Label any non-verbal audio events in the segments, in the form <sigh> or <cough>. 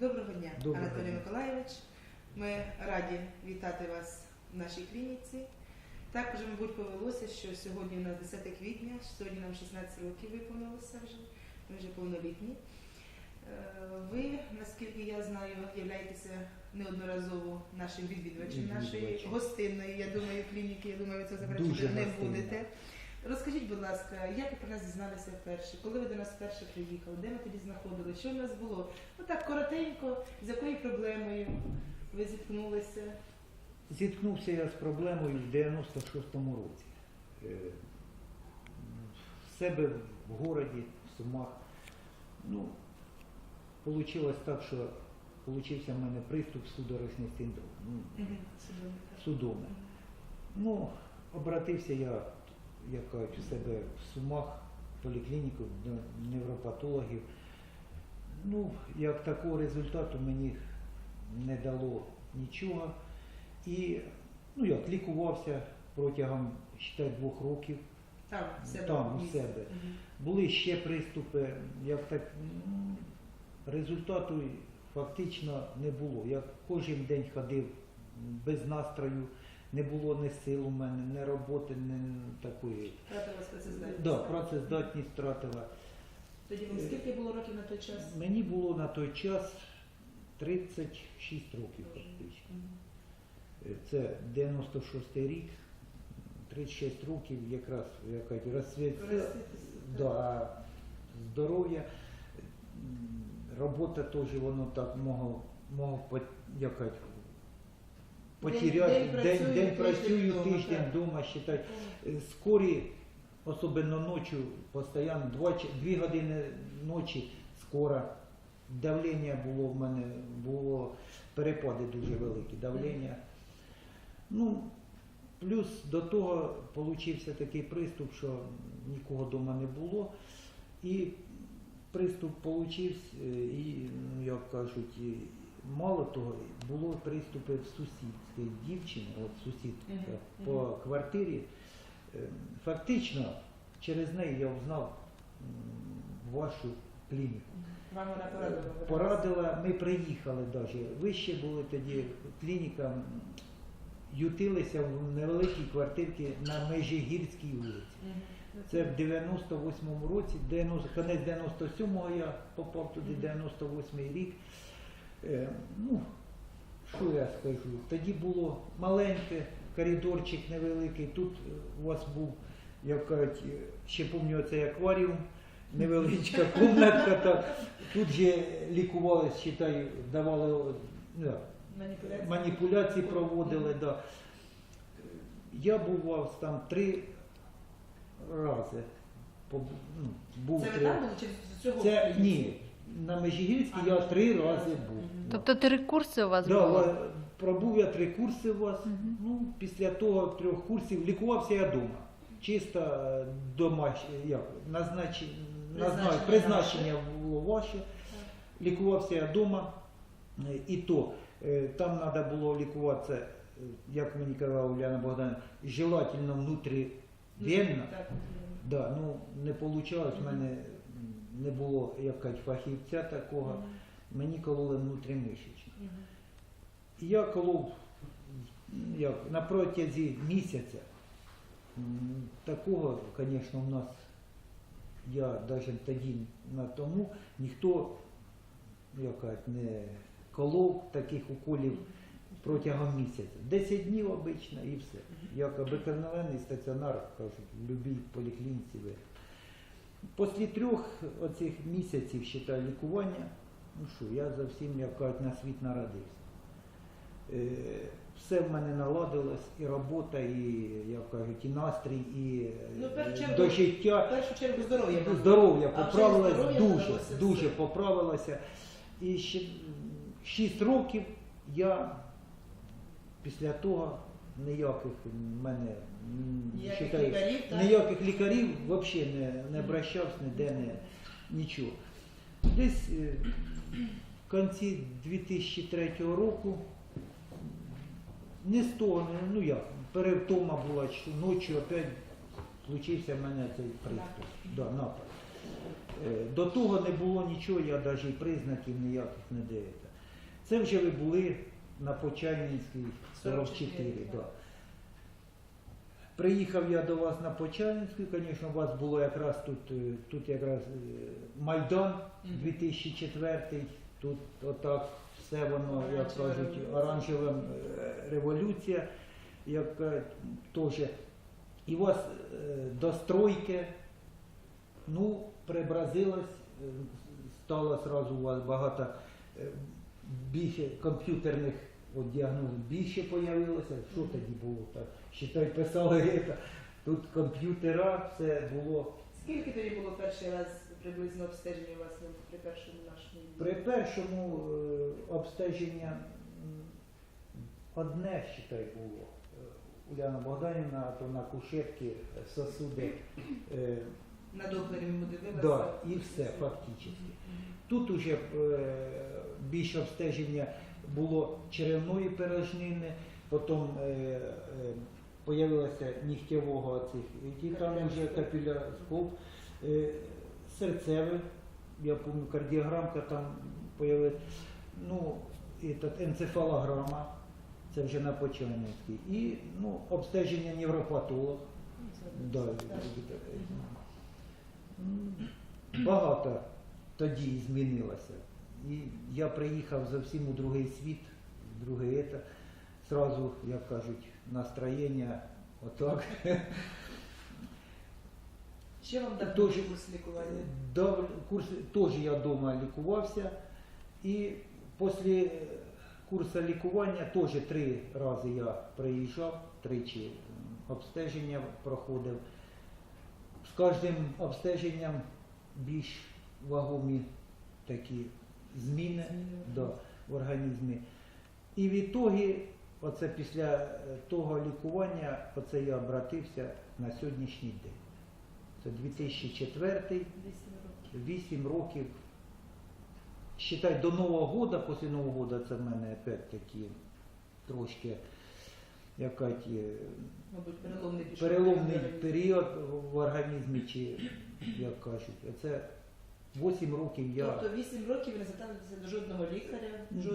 Доброго дня, Доброго Анатолій дня. Миколайович. Ми раді вітати вас в нашій клініці. Так вже, мабуть, повелося, що сьогодні у нас 10 квітня, сьогодні нам 16 років виповнилося вже, ми вже повнолітні. Е, Ви, наскільки я знаю, являєтеся неодноразово нашим відвідувачем нашої гостинної, я думаю, клініки. Я думаю, ви це заперечити не гостинна. будете. Розкажіть, будь ласка, як ви про нас дізналися вперше? Коли ви до нас вперше приїхали? Де ми тоді знаходилися? Що в нас було? Ну так коротенько, з якою проблемою ви зіткнулися? Зіткнувся я з проблемою в 96-му році. Е, В себе в городі, в Сумах. Ну, Получилось так, що получився в мене приступ судорожний синдром. Ну, судоме. Ну, обратився я, як кажуть, у себе в Сумах, в поліклініку до невропатологів. Ну, як такого результату мені не дало нічого. І ну, як, лікувався протягом считай, двох років. Там, себе. Там, у себе. Мгм. Були ще приступи, як так результату фактично не було. Я кожен день ходив без настрою, не було ні сил у мене, ні роботи, ні такої. Втратила спецздатність. Да, працездатність втратила. Тоді вам скільки було років на той час? Мені було на той час 36 років фактично. Е, Це 96 рік, 36 років якраз розцвіт. Проститися. Да, здоров'я, робота теж воно так могло по- як кажуть, потеряти. День- день День, день працюю, тиждень вдома, считай. Е, Скорі, особливо ночі, постійно, два, чи- дві години ночі скоро. Давлення було в мене, було перепади дуже великі, давлення. Ну, плюс до того получився такий приступ, що нікого вдома не було. І приступ получився, е, і, ну, як кажуть, мало того, було приступи в сусідській дівчини, от сусідка Мгм, по квартирі. Е, Фактично, через неї я узнав вашу клініку. Вам вона порадила? Порадила, ми приїхали навіть. Ви ще були тоді клініка, ютилися в невеликій квартирці на Межигірській вулиці. Це в 98-му році, 90, кінець 97-го я попав туди, 98-й рік. Е, ну, що я скажу? Тоді було маленьке, коридорчик невеликий. Тут е, у вас був, як кажуть, е, ще пам'ятаю, цей акваріум, невеличка <laughs> кімнатка. Так. Тут же лікувалися, читай, давали ну, Маніпуляція. маніпуляції проводили. Да. Я бував там три рази. Ну, був Це ви три- там були чи з цього? Це ні. На Межигірській я три рази був. Тобто три курси у вас Да, було? ла- пробув я три курси у вас. Ну, після того трьох курсів лікувався я вдома. Чисто е, домашнє, як, назнач... Призначення було ваше. Лікувався я вдома. Е, І то е, там треба було лікуватися, е, як мені казала Уляна Богдана, желательно внутрівенно. Так. Да, ну не вийшло, в мене не було як кажуть, фахівця такого. Мені кололи внутрімишечно. Мгм. І я колов як, на протязі місяця. Такого, звісно, у нас, я навіть тоді на тому, ніхто як кажуть, не колов таких уколів протягом місяця. 10 днів обично і все. Як обикновений стаціонар, кажуть, в будь-якій поліклініці. Після трьох оцих місяців считай, лікування, ну що, я зовсім, як кажуть, на світ народився. Е, Все в мене наладилось, і робота, і, як кажуть, і настрій, і е, Ну, першу чергу, до В першу чергу здоров'я. Здоров'я поправилось здоров'я дуже, дуже поправилося. І ще 6 років я після того ніяких в мене Ніяких считаю, лікарів, так? ніяких лікарів взагалі не, не обращався, ніде не нічого. Десь е, в кінці 2003 року не з того, ну як, перевтома була, що ночі опять случився в мене цей приступ. Да, напад. Е, До того не було нічого, я навіть признаків ніяких не дивився. Це вже ви були на Почайнінській 44, 44, да. Приїхав я до вас на Почайнінську, звісно, у вас було якраз тут, е, тут якраз е, Майдан Мгм. 2004, тут отак все воно, як кажуть, оранжева е, революція, як теж. І у вас е, до стройки, ну, преобразилось, стало сразу у вас багато більше комп'ютерних от діагноз більше появилося. Що тоді було так? Считай, писали це. Тут комп'ютера, все було. Скільки тоді було перший раз приблизно обстеження у вас ну, при першому нашому? При першому е, обстеження одне, считай, було. Е, Уляна Богданівна, то на кушетці сосуди. е, На доплері ми дивилися? Да, і все, фактично. Тут уже більше обстеження було черевної порожнини, потім е, е, появилося нігтєвого цих, і там вже капіляскоп, е, серцевий, я пам'ятаю, кардіограмка там появилась, ну, этот, енцефалограма, це вже на Почайнівській, і ну, обстеження невропатолог. Да, багато тоді змінилося. І я приїхав зовсім у другий світ, в друге ето. Сразу, як кажуть, настроєння отак. Ще вам дав Дуже- курс лікування? До курс теж я вдома лікувався. І після курсу лікування теж три рази я приїжджав, тричі обстеження проходив. З кожним обстеженням більш вагомі такі зміни да, в організмі. І відтоді, оце після е, того лікування, оце я обратився на сьогоднішній день. Це 2004 8 років. Считай, до Нового года, після Нового года це в мене опять такі трошки якась е, Мабуть, переломний переломний період. період в організмі, чи як кажуть. Це 8 років я. Тобто 8 років ви не зверталися до жодного лікаря?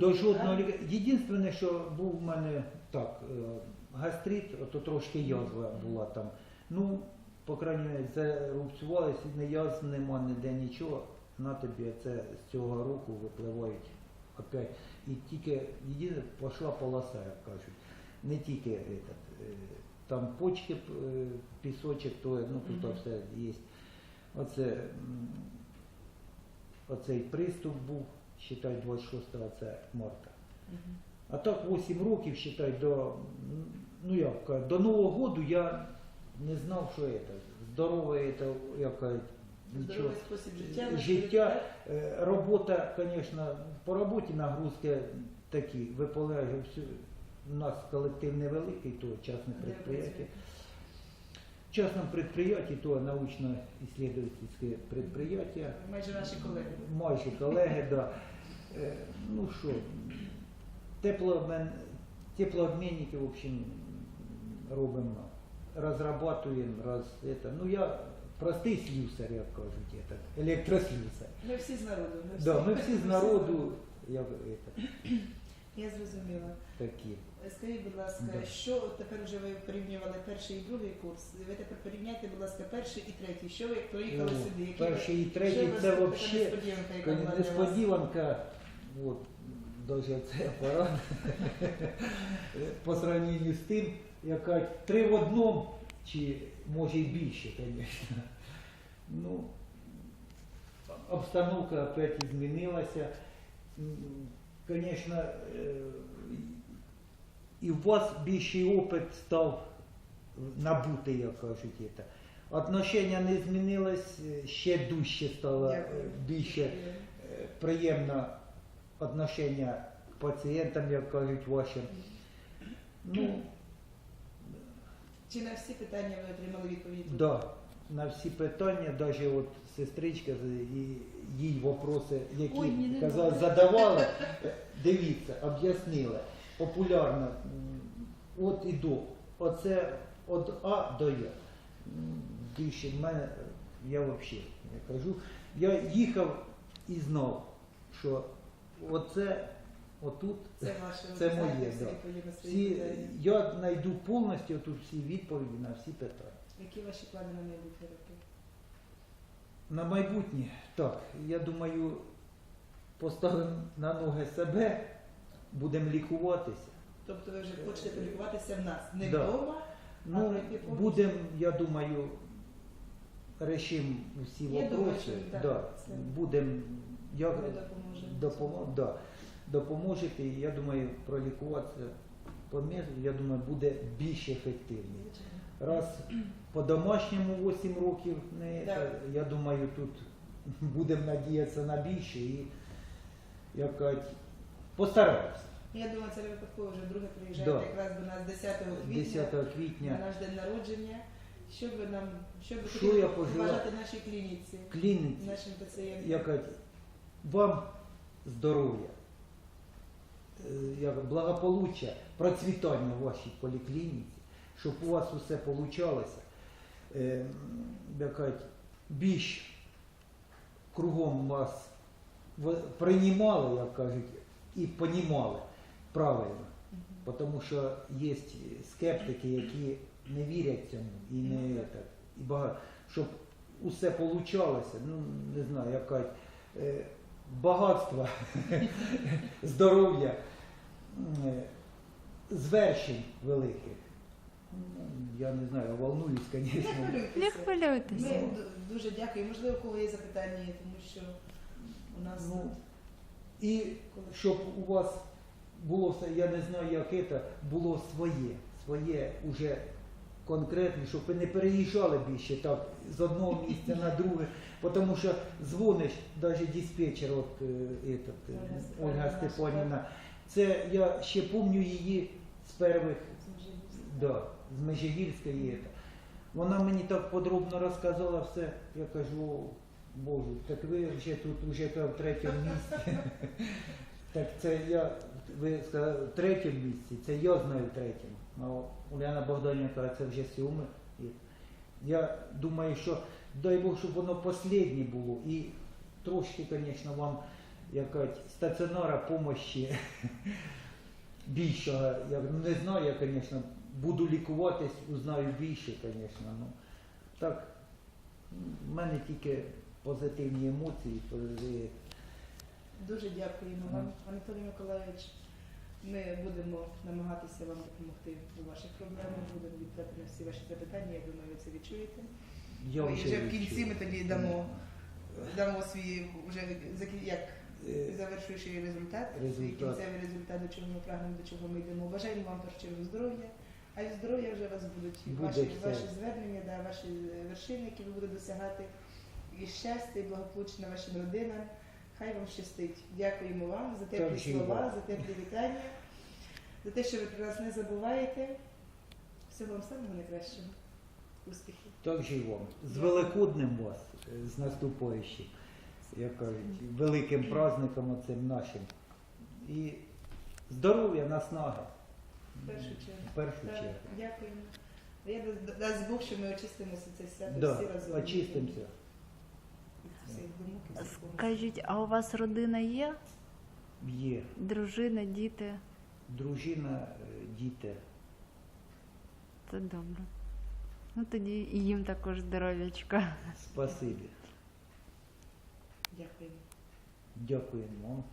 До жодного лікаря. Єдине, що був в мене так, е, гастрит, ото трошки язва була там. Ну, по крайній мірі, зарубцювалися, не язв нема ніде нічого. На тобі це з цього року випливають опять. І тільки єдине пішла полоса, як кажуть. Не тільки этот, е, там почки, е, пісочок, то ну тут Мгм. все є. Оце оцей приступ був, считай, 26 це марта. А так 8 років, считай, до, ну як, до Нового году я не знав, що це. Здорове це, як кажуть, нічого. Життя. Життя. Е, Робота, звісно, по роботі нагрузки такі, виполягає всю. У нас колектив невеликий, то частне працюєте? В частном предприятии, то научно-исследовательское предприятие, Майже наші колеги. майже колеги, да. Е, Ну що, теплообмен, теплообменники, в общем, робимо, розрабатуємо, раз это. Ну я простий слюсар, як кажуть, этот, електрослюсар. Ми всі з народу. Ми Да, ми всі з народу, як это, я зрозуміла. такі. Скажіть, будь ласка, Да. що тепер вже ви порівнювали перший і другий курс? Ви тепер порівняйте, будь ласка, перший і третій. Що ви як приїхали О, сюди? Які Перший і третій це взагалі несподіванка, несподіванка. Вот, даже цей апарат по сравненню з тим, яка три в одному, чи може й більше, звісно. Ну, обстановка опять змінилася. Звісно, і у вас більший опит став набутий, як кажуть. Это. Отношення не змінилось, е, ще дужче стало, е, більше приємно отношення к пацієнтам, як кажуть, вашим. Ну, Чи на всі питання ви отримали відповідь? да, на всі питання, навіть от сестричка їй вопроси, які Ой, ні, казала, задавала, дивіться, об'яснила. Популярно, от і до. Оце від А до Я. Більше в мене, я взагалі не кажу. Я їхав і знав, що оце отут. Це ваше Це моє, да. Всі, я знайду повністю тут всі відповіді на всі питання. Які ваші плани на майбутнє роки? На майбутнє, так, я думаю, поставимо на ноги себе, будемо лікуватися. Тобто ви вже хочете полікуватися в нас, не Да. вдома, Ну, будемо, я думаю, решимо всі Я думаю, вопроси. що так, да, це- будемо, я ми допоможемо. допомо, да, допоможете, і я думаю, пролікуватися по я думаю, буде більш ефективніше. Звичайно. Раз по домашньому 8 років, не, Так. та, я думаю, тут будемо надіятися на більше і як кажуть, постараємося. Я думаю, це ви випадково вже вдруге приїжджаєте Да. якраз до нас 10 квітня 10 на наш день народження. Що б ви нам, що б ви Що хотіли пожелаю? нашій клініці, клініці, нашим пацієнтам? як вам здоров'я, е, як благополуччя, процвітання в вашій поліклініці, щоб у вас усе получалося, е, як кажуть, більш кругом вас приймали, як кажуть, і понімали правильно. Тому що є скептики, які не вірять цьому і не Ну, так. і багато. Щоб усе получалося, ну не знаю, яка е, багатство, <laughs> здоров'я, е, звершень великих. Я не знаю, волнуюсь, звісно. Не хвилюйтеся. Ми дуже дякуємо. Можливо, у кого є запитання, тому що у нас Ну, І щоб у вас було все, я не знаю, як це, було своє, своє уже конкретне, щоб ви не переїжджали більше так з одного місця на друге, тому що дзвониш, навіть диспетчер, от, е, этот, е, Ольга Степанівна, це я ще пам'ятаю її з перших. Да, з Межигірської. Вона мені так подробно розказала все. Я кажу, «О, Боже, так ви вже тут уже в третьому місці. <laughs> так це я, ви сказали, в третьому місці, це я знаю третьому. А Уляна Богданівна каже, це вже сьоме. Я думаю, що дай Бог, щоб воно останнє було. І трошки, звісно, вам якась стаціонара помощі <laughs> більшого. Я ну, не знаю, я, звісно, буду лікуватись, узнаю більше, звісно. Ну, так, в мене тільки позитивні емоції. пози- Дуже дякуємо вам, Анатолій Миколайович. Ми будемо намагатися вам допомогти у ваших проблемах, будемо відповідати на всі ваші запитання. Я думаю, ви це відчуєте. Я Ну, і вже в кінці ми тоді дамо, дамо свій вже як Е, завершуючий результат, свій Результат. кінцевий результат, до чого ми прагнемо, до чого ми йдемо. Бажаємо вам чергу здоров'я, а від здоров'я вже у вас будуть Буде ваші, все. ваші звернення, да, ваші вершини, які ви будете досягати, і щастя, і благополуччя вашим родинам. Хай вам щастить. Дякуємо вам за теплі Так, слова, за теплі вітання, за те, що ви про нас не забуваєте. Всього вам самого найкращого. Успіхів. Так же й вам. З Великоднем вас, е, з наступаючим, як кажуть, великим праздником оцим нашим. І здоров'я, наснага. В першу чергу. В першу Так, чергу. Дякуємо. Я дасть Бог, що ми очистимося це свято всі разом. очистимося. Всіх думок і всіх помилок. Скажіть, а у вас родина є? Є Дружина, діти? дружина, е, діти. Це добре. Ну тоді і їм також здоров'ячка. Спасибі. Дякуємо. Дякуємо.